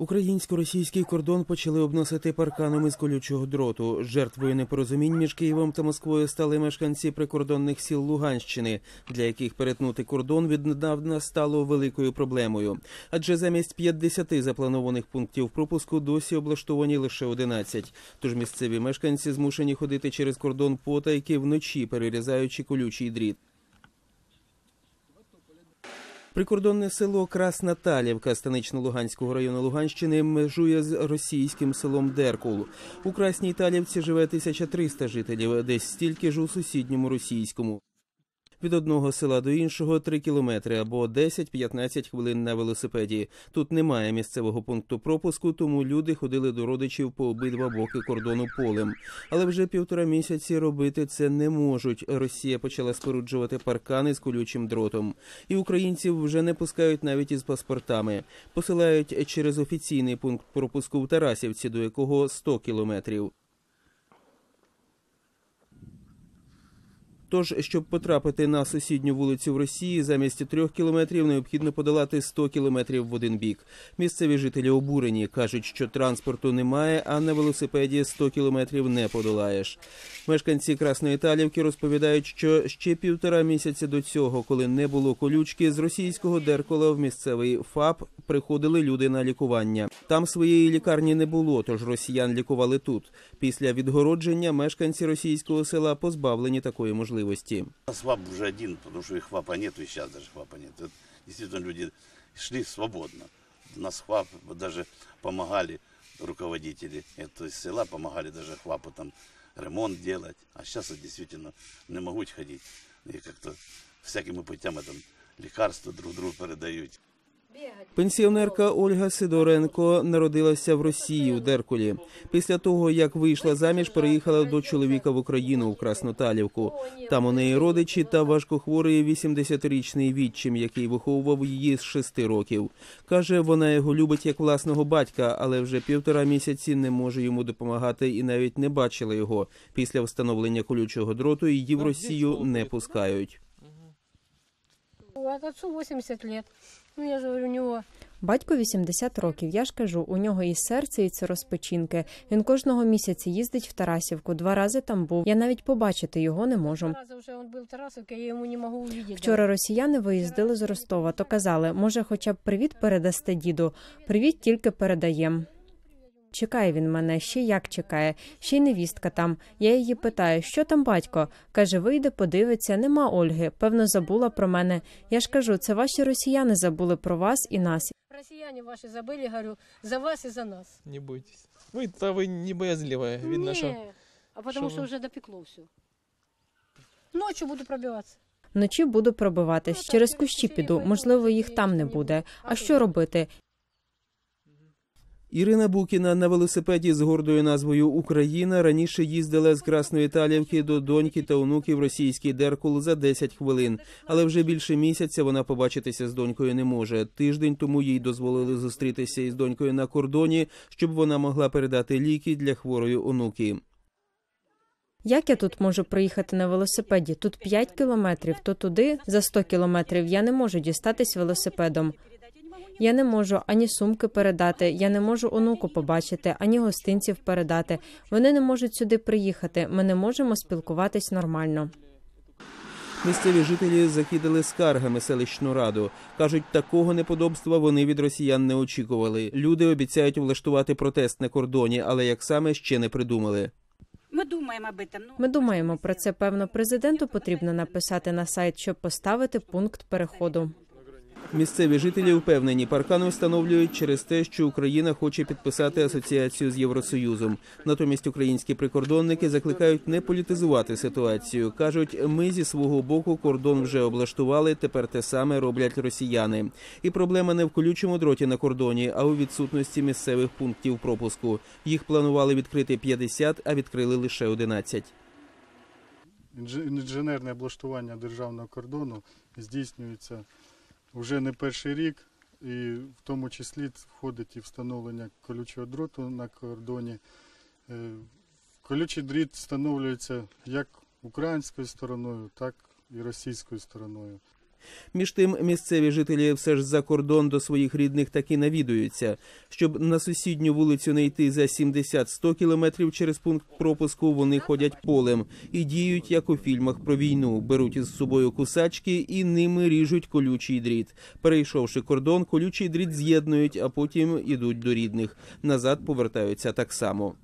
Українсько-російський кордон почали обносити парканами з колючого дроту. Жертвою непорозумінь між Києвом та Москвою стали мешканці прикордонних сіл Луганщини, для яких перетнути кордон віднедавна стало великою проблемою. Адже замість 50 запланованих пунктів пропуску досі облаштовані лише 11. Тож місцеві мешканці змушені ходити через кордон потайки вночі, перерізаючи колючий дріт. Прикордонне село Красна Талівка станично-Луганського району Луганщини межує з російським селом Деркул. У Красній Талівці живе 1300 жителів, десь стільки ж у сусідньому російському. Від одного села до іншого 3 кілометри або 10-15 хвилин на велосипеді. Тут немає місцевого пункту пропуску, тому люди ходили до родичів по обидва боки кордону полем. Але вже півтора місяці робити це не можуть. Росія почала споруджувати паркани з колючим дротом. І українців вже не пускають навіть із паспортами. Посилають через офіційний пункт пропуску в Тарасівці, до якого 100 кілометрів. Тож, щоб потрапити на сусідню вулицю в Росії, замість трьох кілометрів необхідно подолати 100 кілометрів в один бік. Місцеві жителі обурені кажуть, що транспорту немає, а на велосипеді 100 кілометрів не подолаєш. Мешканці Красної Талівки розповідають, що ще півтора місяця до цього, коли не було колючки, з російського Деркола в місцевий ФАП приходили люди на лікування. Там своєї лікарні не було, тож росіян лікували тут. Після відгородження мешканці російського села позбавлені такої можливості. можливості. А СВАП вже один, тому що і хвапа нету, і зараз навіть хвапа нету. Действительно, люди шли свободно. Нас хвап навіть допомагали руководителі цього села, помогали даже хвапу там ремонт делать. А зараз действительно не можуть ходить, и как-то всякими путями там лікарства друг другу передают. Пенсіонерка Ольга Сидоренко народилася в Росії у Деркулі. Після того, як вийшла заміж, переїхала до чоловіка в Україну в Красноталівку. Там у неї родичі та важкохворий 80-річний відчим, який виховував її з шести років. Каже, вона його любить як власного батька, але вже півтора місяці не може йому допомагати і навіть не бачила його. Після встановлення колючого дроту її в Росію не пускають. Отцу 80 лет. Ну, я ж говорю, у нього. Батько 80 років. Я ж кажу, у нього і серце, і це розпочинки. Він кожного місяця їздить в Тарасівку. Два рази там був. Я навіть побачити його не можу. раза вже он был в я йому не могу увидеть. Вчора росіяни виїздили з Ростова, то казали, може, хоча б привіт передасте діду. Привіт тільки передаєм. Чекає він мене, ще як чекає, ще й невістка там. Я її питаю, що там батько? Каже, вийде, подивиться, нема Ольги. Певно, забула про мене. Я ж кажу, це ваші росіяни забули про вас і нас. Россияне ваши забыли, говорю, за вас и за нас. Не бойтесь. Вы-то вы не боязливая. Видно, Не, что а потому Что что вы? уже допекло все. Ночью буду пробиваться. Вночі буду пробиватись. Через кущі піду. Можливо, їх там не буде. А що робити? Ірина Букіна на велосипеді з гордою назвою Україна раніше їздила з Красної Талівки до доньки та онуків російський Деркул за 10 хвилин. Але вже більше місяця вона побачитися з донькою не може. Тиждень тому їй дозволили зустрітися із донькою на кордоні, щоб вона могла передати ліки для хворої онуки. Як я тут можу приїхати на велосипеді? Тут 5 кілометрів, то туди за 100 кілометрів я не можу дістатись велосипедом. Я не можу ані сумки передати, я не можу онуку побачити, ані гостинців передати. Вони не можуть сюди приїхати. Ми не можемо спілкуватись нормально. Місцеві жителі закидали скаргами селищну раду. кажуть, такого неподобства вони від росіян не очікували. Люди обіцяють влаштувати протест на кордоні, але як саме ще не придумали. Мы думаем об этом. Ну, Ми думаємо про це. Певно, президенту потрібно написати на сайт, щоб поставити пункт переходу. Місцеві жителі впевнені, паркани встановлюють через те, що Україна хоче підписати асоціацію з Євросоюзом. Натомість українські прикордонники закликають не політизувати ситуацію. кажуть, ми зі свого боку кордон вже облаштували. Тепер те саме роблять росіяни. І проблема не в колючому дроті на кордоні, а у відсутності місцевих пунктів пропуску. Їх планували відкрити 50, а відкрили лише 11. Інженерне облаштування державного кордону здійснюється вже не перший рік, і в тому числі входить і встановлення колючого дроту на кордоні. Е, Колючий дріт встановлюється як українською стороною, так і російською стороною. Між тим, місцеві жителі все ж за кордон до своїх рідних таки навідуються. Щоб на сусідню вулицю не йти за 70-100 кілометрів через пункт пропуску, вони ходять полем і діють, як у фільмах про війну. Беруть із собою кусачки і ними ріжуть колючий дріт. Перейшовши кордон, колючий дріт з'єднують, а потім ідуть до рідних. Назад повертаються так само.